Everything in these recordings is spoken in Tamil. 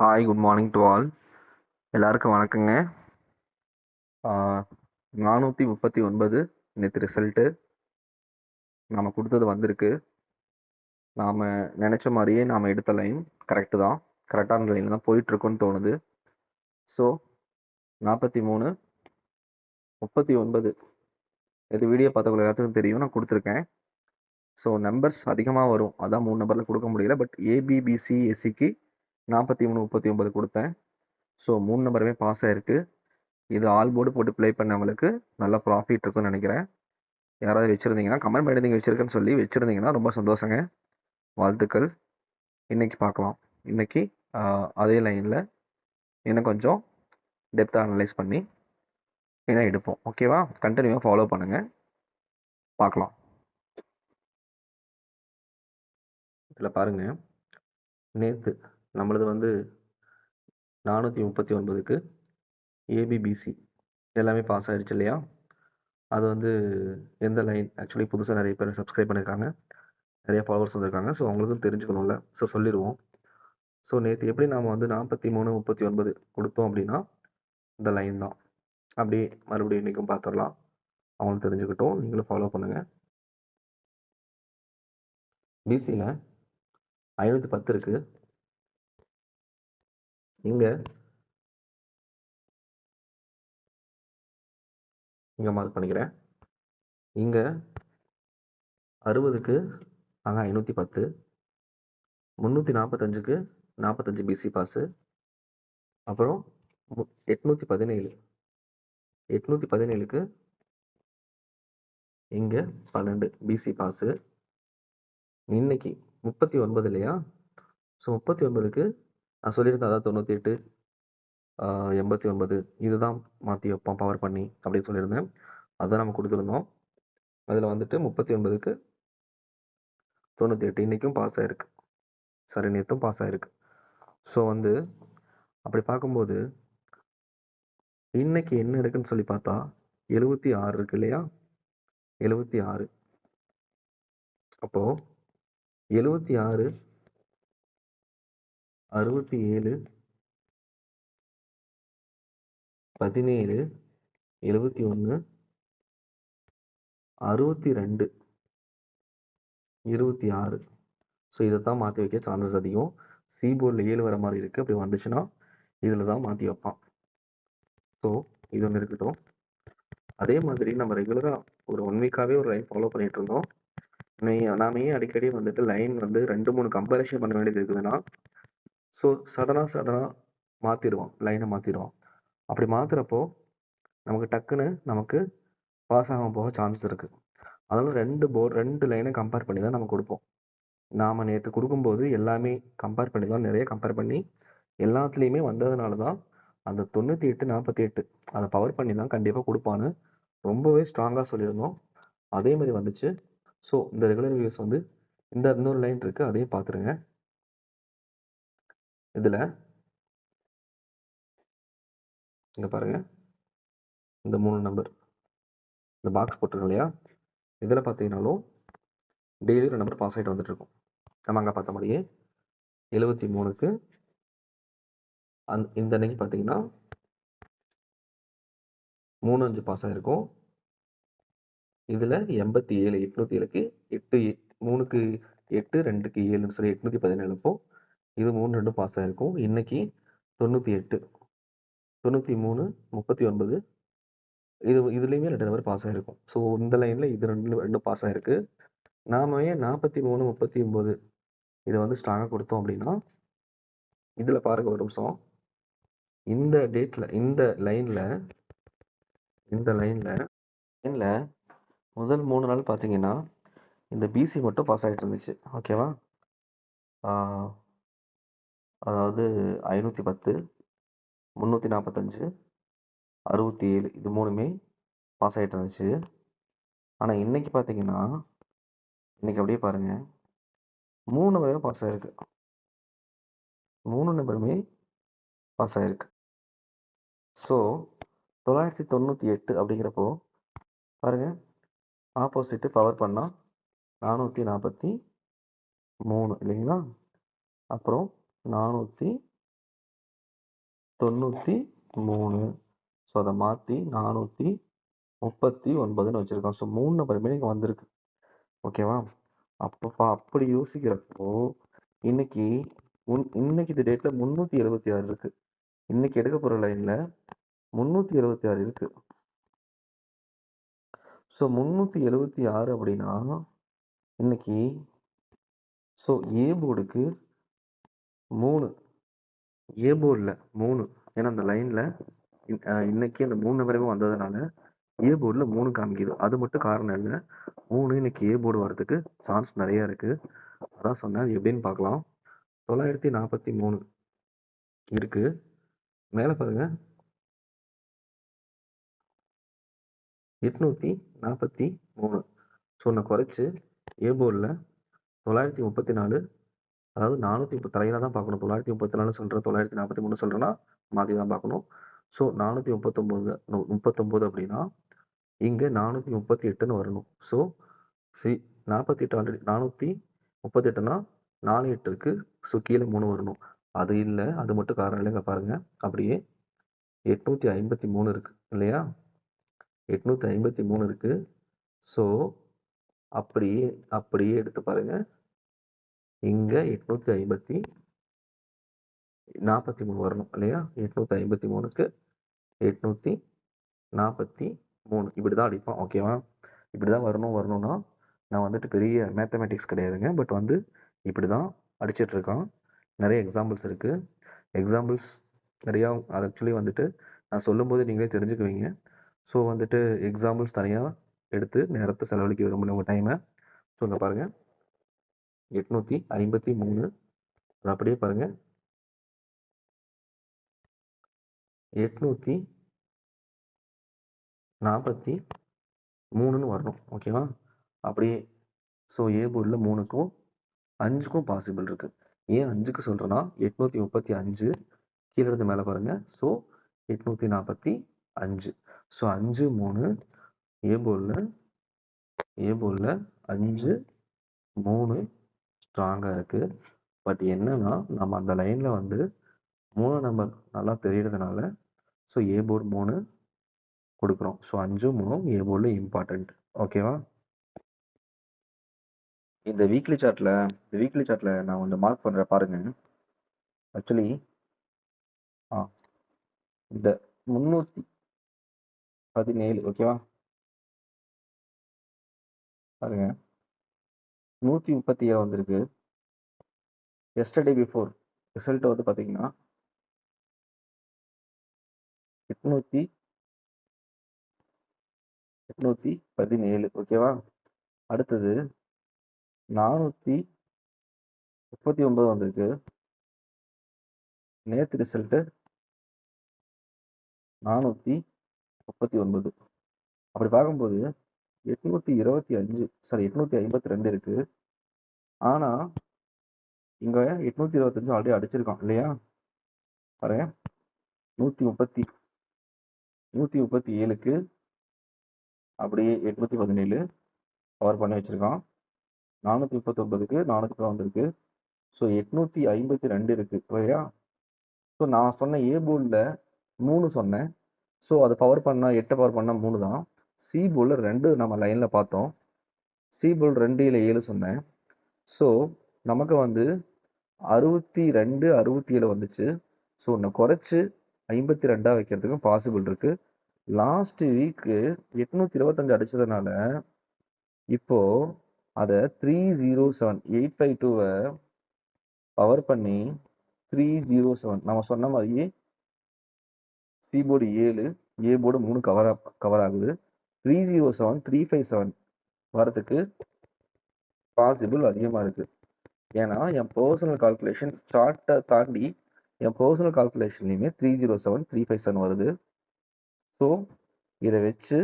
Hi good morning to all எல்லாருக்கும் வணக்கங்க. நானூற்றி முப்பத்தி ஒன்பது நேற்று ரிசல்ட்டு நாம் கொடுத்தது வந்திருக்கு. நாம் நினச்ச மாதிரியே நாம் எடுத்த லைன் கரெக்டு தான். கரெக்டான லைனில் தான் போயிட்டுருக்கோன்னு தோணுது. ஸோ நாற்பத்தி மூணு முப்பத்தி ஒன்பது. இது வீடியோ பார்த்தவங்க எல்லாத்துக்கும் தெரியும். நான் கொடுத்துருக்கேன். ஸோ நம்பர்ஸ் அதிகமாக வரும். அதான் மூணு நம்பரில் கொடுக்க முடியல. பட் ஏபிபிசிஎஸ்சிக்கு நாற்பத்தி மூணு முப்பத்தி ஒன்பது கொடுத்தேன். ஸோ மூணு நம்பருமே பாஸ் ஆகிருக்கு இது ஆல் போர்டு போட்டு ப்ளே பண்ணவங்களுக்கு நல்ல ப்ராஃபிட் இருக்கும்னு நினைக்கிறேன். யாராவது வச்சுருந்தீங்கன்னா கமெண்ட் பண்ணி நீங்கள் வச்சுருக்கேன்னு சொல்லி வச்சுருந்தீங்கன்னா ரொம்ப சந்தோஷங்க. வாழ்த்துக்கள். இன்றைக்கி பார்க்கலாம். இன்றைக்கி அதே லைனில் இன்னும் கொஞ்சம் டெப்த்தாக அனலைஸ் பண்ணி என்ன எடுப்போம். ஓகேவா கண்டினியூவாக ஃபாலோ பண்ணுங்கள் பார்க்கலாம். இதில் பாருங்கள் நேற்று நம்மளது வந்து நானூற்றி முப்பத்தி ஒன்பதுக்கு ஏபிபிசி எல்லாமே பாஸ் ஆகிடுச்சு இல்லையா? அது வந்து எந்த லைன் ஆக்சுவலி புதுசாக நிறைய பேர் சப்ஸ்கிரைப் பண்ணியிருக்காங்க நிறைய ஃபாலோவர்ஸ் வந்திருக்காங்க. ஸோ அவங்களுக்கும் தெரிஞ்சுக்கணும்ல. ஸோ சொல்லிடுவோம். ஸோ நேற்று எப்படி நாம் வந்து நாற்பத்தி மூணு முப்பத்தி ஒன்பது கொடுத்தோம் அப்படின்னா இந்த லைன் தான். அப்படியே மறுபடியும் இன்றைக்கும் பார்த்துடலாம் அவங்களுக்கு தெரிஞ்சுக்கிட்டோம். நீங்களும் ஃபாலோ பண்ணுங்கள் பிசியில் ஐநூற்றி பத்து இருக்குது இங்கே இங்கே மார்க் பண்ணிக்கிறேன். இங்கே அறுபதுக்கு அங்கே ஐநூற்றி பத்து. முந்நூற்றி நாற்பத்தஞ்சுக்கு நாற்பத்தஞ்சு பிசி பாஸு அப்புறம் மு- எட்நூற்றி பதினேழு. எட்நூற்றி பதினேழுக்கு இங்கே பன்னெண்டு பிசி பாஸு இன்னைக்கு முப்பத்தி ஒன்பது இல்லையா? ஸோ முப்பத்தி ஒன்பதுக்கு நான் சொல்லியிருந்தேன் அதான் தொண்ணூற்றி எட்டு எண்பத்தி ஒன்பது இதுதான் மாற்றி வைப்போம் பவர் பண்ணி அப்படின்னு சொல்லியிருந்தேன். அதை நம்ம கொடுத்துருந்தோம். அதில் வந்துட்டு முப்பத்தி ஒன்பதுக்கு தொண்ணூற்றி எட்டு இன்றைக்கும் பாஸ் ஆயிருக்கு. சரி நேற்றும் பாஸ் ஆயிருக்கு. ஸோ வந்து அப்படி பார்க்கும்போது இன்னைக்கு என்ன இருக்குன்னு சொல்லி பார்த்தா எழுபத்தி ஆறு இருக்கு இல்லையா? எழுபத்தி ஆறு. அப்போ எழுபத்தி ஆறு அறுபத்தி ஏழு பதினேழு எழுபத்தி ஒன்று அறுபத்தி ரெண்டு இருபத்தி ஆறு ஸோ இதை தான் மாற்றி வைக்க சான்சஸ் அதிகம். சி போர்டில் ஏழு வர மாதிரி இருக்குது அப்படி வந்துச்சுன்னா இதில் தான் மாற்றி வைப்பான். ஸோ இது ஒன்று இருக்கட்டும். அதே மாதிரி நம்ம ரெகுலராக ஒரு ஒன் வீக்காகவே ஒரு லைன் ஃபாலோ பண்ணிட்டு இருந்தோம். நீ- அடிக்கடி வந்துட்டு லைன் வந்து ரெண்டு மூணு கம்பேரிஷன் பண்ண வேண்டியது இருக்குதுன்னா ஸோ சடனாக சடனாக மாற்றிடுவான் லைனை மாற்றிடுவோம் அப்படி மாற்றுறப்போ நமக்கு டக்குன்னு நமக்கு பாஸ் ஆகாமல் போக சான்ஸ் இருக்குது அதனால் ரெண்டு போர்டு ரெண்டு லைனை கம்பேர் பண்ணி தான் நம்ம கொடுப்போம். நாம் நேற்று கொடுக்கும்போது எல்லாமே கம்பேர் பண்ணி தான் நிறைய கம்பேர் பண்ணி எல்லாத்துலேயுமே வந்ததுனால தான் அந்த தொண்ணூற்றி எட்டு நாற்பத்தி எட்டு அதை பவர் பண்ணி தான் கண்டிப்பாக கொடுப்பான்னு ரொம்பவே ஸ்ட்ராங்காக சொல்லியிருந்தோம். அதே மாதிரி வந்துச்சு. ஸோ இந்த ரெகுலர் வியூஸ் வந்து இந்த இன்னொரு லைன் இருக்குது அதையும் பார்த்துருங்க. இதில் இங்கே பாருங்கள் இந்த மூணு நம்பர் இந்த பாக்ஸ் போட்டிருக்கோம் இல்லையா? இதில் பார்த்தீங்கன்னாலும் டெய்லி ஒரு நம்பர் பாஸ் ஆகிட்டு வந்துட்டுருக்கோம் நம்ம அங்கே பார்த்த மாதிரியே எழுபத்தி மூணுக்கு அந் இந்த அன்னைக்கு பார்த்தீங்கன்னா மூணு அஞ்சு பாஸ் ஆகிருக்கும் இதில் எண்பத்தி ஏழு எட்நூற்றி ஏழுக்கு எட்டு எட் மூணுக்கு எட்டு ரெண்டுக்கு ஏழுன்னு சொல்லி எட்நூற்றி பதினேழுப்போம் இது மூணு ரெண்டும் பாஸ் ஆகிருக்கும் இன்னைக்கு தொண்ணூற்றி எட்டு தொண்ணூற்றி மூணு முப்பத்தி ஒன்பது இது இதுலேயுமே ரெண்டு நம்பர் பாஸ் ஆகிருக்கும் ஸோ இந்த லைனில் இது ரெண்டு ரெண்டும் பாஸ் ஆகிருக்கு நாம ஏன் நாற்பத்தி மூணு முப்பத்தி ஒம்பது இதை வந்து ஸ்ட்ராங்காக கொடுத்தோம் அப்படின்னா இதில் பாருங்க ஒரு நிமிஷம். இந்த டேட்டில் இந்த லைனில் இந்த லைனில் லைனில் முதல் மூணு நாள் பார்த்தீங்கன்னா இந்த பிசி மட்டும் பாஸ் ஆகிட்டு இருந்துச்சு. ஓகேவா அதாவது ஐநூற்றி பத்து முந்நூற்றி நாற்பத்தஞ்சு அறுபத்தி ஏழு இது மூணுமே பாஸ் ஆகிட்டு இருந்துச்சு. ஆனால் இன்னைக்கு பார்த்தீங்கன்னா இன்னைக்கு அப்படியே பாருங்க. மூணு நம்பருமே பாஸ் ஆயிருக்கு. மூணு நபருமே பாஸ் ஆயிருக்கு. ஸோ தொள்ளாயிரத்தி தொண்ணூற்றி எட்டு அப்படிங்கிறப்போ பாருங்க ஆப்போசிட்டு பவர் பண்ணால் நானூற்றி நாற்பத்தி மூணு இல்லைங்களா? அப்புறம் நானூற்றி தொண்ணூற்றி மூணு. ஸோ அதை மாற்றி நானூற்றி முப்பத்தி ஒன்பதுன்னு வச்சுருக்கோம். ஸோ மூணு நம்பருமே இங்கே வந்திருக்கு. ஓகேவா அப்பப்பா அப்படி யோசிக்கிறப்போ இன்னைக்கு முன் இன்னைக்கு இந்த டேட்டில் முந்நூற்றி எழுபத்தி ஆறு இருக்குது இன்னைக்கு எடுக்க போகிற லைனில் முந்நூற்றி எழுபத்தி ஆறு இருக்குது ஸோ முந்நூற்றி எழுபத்தி ஆறு அப்படின்னா இன்னைக்கு ஸோ ஏ போர்டுக்கு மூணு. ஏ போர்டில் மூணு. ஏன்னா அந்த லைனில் இன்னைக்கு அந்த மூணு நம்பருமே வந்ததுனால ஏ போர்டில் மூணு காமிக்குது. அது மட்டும் காரணம் இல்லை மூணு இன்னைக்கு ஏ போர்டு வரதுக்கு சான்ஸ் நிறையா இருக்குது அதான் சொன்னேன். அது எப்படின்னு பார்க்கலாம். தொள்ளாயிரத்தி நாற்பத்தி மூணு இருக்குது மேலே பாருங்க. எட்நூற்றி நாற்பத்தி மூணு. ஸோ நான் குறைச்சி ஏ போர்டில் தொள்ளாயிரத்தி முப்பத்தி நாலு அதாவது நானூற்றி முப்பது தலையில தான் பார்க்கணும். தொள்ளாயிரத்தி முப்பத்தி நாலு சொல்கிறேன் தொள்ளாயிரத்தி நாற்பத்தி மூணு சொல்கிறேன்னா மாற்றி தான் பார்க்கணும். ஸோ நானூற்றி முப்பத்தொம்போது முப்பத்தொம்போது அப்படின்னா இங்கே நானூற்றி முப்பத்தி எட்டுன்னு வரணும். ஸோ சி நாற்பத்தி எட்டு ஆல்ரெடி நானூற்றி முப்பத்தெட்டுனா நாலு எட்டு இருக்குது ஸோ கீழே மூணு வரணும். அது இல்லை அது மட்டும் காரணம் இல்லைங்க பாருங்கள் அப்படியே எட்நூற்றி ஐம்பத்தி மூணு இருக்குது இல்லையா? எட்நூற்றி ஐம்பத்தி மூணு இருக்குது ஸோ அப்படியே அப்படியே எடுத்து பாருங்கள் இங்கே எட்நூற்றி ஐம்பத்தி நாற்பத்தி மூணு வரணும் இல்லையா? எட்நூற்றி ஐம்பத்தி மூணுக்கு எட்நூற்றி நாற்பத்தி மூணு. இப்படி தான் அடிப்போம் ஓகேவா இப்படி தான் வரணும் வரணும்னா நான் வந்துட்டு பெரிய மேத்தமேட்டிக்ஸ் கிடையாதுங்க. பட் வந்து இப்படி தான் அடிச்சிட்ருக்கான் நிறைய எக்ஸாம்பிள்ஸ் இருக்குது எக்ஸாம்பிள்ஸ் நிறையா அது ஆக்சுவலி வந்துட்டு நான் சொல்லும்போது நீங்களே தெரிஞ்சுக்குவீங்க. ஸோ வந்துட்டு எக்ஸாம்பிள்ஸ் தனியாக எடுத்து நேரத்தை செலவழிக்க விரும்பல டைமை ஸோ இங்கே பாருங்கள் எட்நூற்றி ஐம்பத்தி மூணு. அப்படியே பாருங்கள் எட்நூற்றி நாற்பத்தி மூணுன்னு வரணும். ஓகேவா அப்படியே ஸோ ஏ போர்டில் மூணுக்கும் அஞ்சுக்கும் பாசிபிள் இருக்குது ஏன் அஞ்சுக்கு சொல்கிறேன்னா எட்நூற்றி முப்பத்தி அஞ்சு கீழே இருந்து மேலே பாருங்கள் ஸோ எட்நூற்றி நாற்பத்தி அஞ்சு. ஸோ அஞ்சு மூணு ஏ போர்டில் ஏ போர்டில் அஞ்சு மூணு ஸ்ட்ராங்காக இருக்குது பட் என்னன்னா நம்ம அந்த லைனில் வந்து மூணு நம்பர் நல்லா தெரியறதுனால ஸோ ஏ போர்டு மூணு கொடுக்குறோம். ஸோ அஞ்சும் மூணும் ஏ போர்டில் இம்பார்ட்டண்ட் ஓகேவா இந்த வீக்லி சார்ட்டில் இந்த வீக்லி சார்ட்டில் நான் கொஞ்சம் மார்க் பண்ணுறேன் பாருங்கள் ஆக்சுவலி ஆ இந்த முந்நூற்றி பதினேழு ஓகேவா பாருங்கள் நூற்றி முப்பத்தி ஏழு வந்திருக்கு. எஸ்டர்டே பிஃபோர் ரிசல்ட் வந்து பார்த்தீங்கன்னா எட்நூற்றி எட்நூற்றி பதினேழு. ஓகேவா அடுத்தது நானூற்றி முப்பத்தி ஒன்பது வந்திருக்கு. நேற்று ரிசல்ட்டு நானூற்றி முப்பத்தி ஒன்பது. அப்படி பார்க்கும்போது எட்நூற்றி இருபத்தி அஞ்சு சாரி எட்நூற்றி ஐம்பத்தி ரெண்டு இருக்குது ஆனால் இங்கே எட்நூற்றி இருபத்தஞ்சு ஆல்ரெடி அடிச்சிருக்கான் இல்லையா? பாரு நூற்றி முப்பத்தி நூற்றி முப்பத்தி ஏழுக்கு அப்படியே எட்நூத்தி பதினேழு கவர் பண்ணி வச்சுருக்கான். நானூற்றி முப்பத்தொம்பதுக்கு நானூற்றி வந்திருக்கு ஸோ எட்நூற்றி ஐம்பத்தி ரெண்டு இருக்குது இல்லையா? ஸோ நான் சொன்ன ஏ போர்டில் மூணு சொன்னேன். ஸோ அது பவர் பண்ணால் எட்டை பவர் பண்ணால் மூணு தான். சி போர்டில் ரெண்டு நம்ம லைனில் பார்த்தோம். சி போர்டு ரெண்டு இல்லை ஏழு சொன்னேன். ஸோ நமக்கு வந்து அறுபத்தி ரெண்டு அறுபத்தி ஏழு வந்துச்சு. ஸோ ஒன்று குறைச்சி ஐம்பத்தி ரெண்டாக வைக்கிறதுக்கும் பாசிபிள் இருக்குது லாஸ்ட் வீக்கு எட்நூற்றி இருபத்தஞ்சு அடித்ததுனால இப்போ அதை three zero seven eight five டூவை பவர் பண்ணி த்ரீ ஜீரோ செவன் நம்ம சொன்ன மாதிரியே சி போர்டு ஏழு ஏ போர்டு மூணு கவர் கவர் ஆகுது. Three zero seven three five seven வரதுக்கு பாசிபிள் அதிகமாக இருக்குது ஏன்னா என் பர்சனல் கால்குலேஷன் சார்ட்டை தாண்டி என் personal கால்குலேஷன்லையுமே three zero seven three five seven வருது. ஸோ இதை வச்சு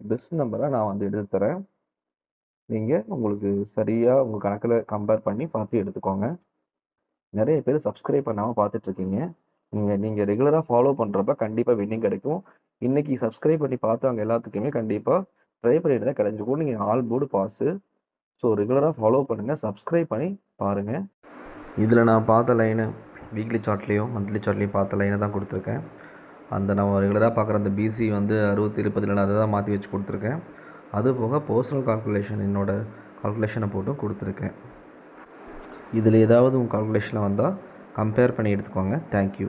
பெஸ்ட் நம்பரை நான் வந்து எடுத்து தரேன். நீங்கள் உங்களுக்கு சரியாக உங்கள் கணக்கில் கம்பேர் பண்ணி பார்த்து எடுத்துக்கோங்க. நிறைய பேர் சப்ஸ்கிரைப் பண்ணாமல் பார்த்துட்ருக்கீங்க நீங்கள் நீங்கள் ரெகுலராக ஃபாலோ பண்ணுறப்ப கண்டிப்பாக வின்னிங் கிடைக்கும். இன்றைக்கி சப்ஸ்கிரைப் பண்ணி பார்த்தவங்க எல்லாத்துக்குமே கண்டிப்பாக ட்ரை பண்ணிட்டு தான் கிடைச்சிருக்கும் நீங்கள் ஆல் போர்டு பாஸு ஸோ ரெகுலராக ஃபாலோ பண்ணுங்கள் சப்ஸ்கிரைப் பண்ணி பாருங்கள் இதில் நான் பார்த்த லைனு வீக்லி சார்ட்லேயும் மந்த்லி சார்ட்லேயும் பார்த்த லைனை தான் கொடுத்துருக்கேன். அந்த நம்ம ரெகுலராக பார்க்குற அந்த பிசி வந்து அறுபத்தேழு பதினேழு அதை தான் மாற்றி வச்சு கொடுத்துருக்கேன். அது போக பர்சனல் கால்குலேஷன் என்னோடய கால்குலேஷனை போட்டும் கொடுத்துருக்கேன். இதில் ஏதாவது உங்கள் கால்குலேஷனில் வந்தால் கம்பேர் பண்ணி எடுத்துக்கோங்க. தேங்க்யூ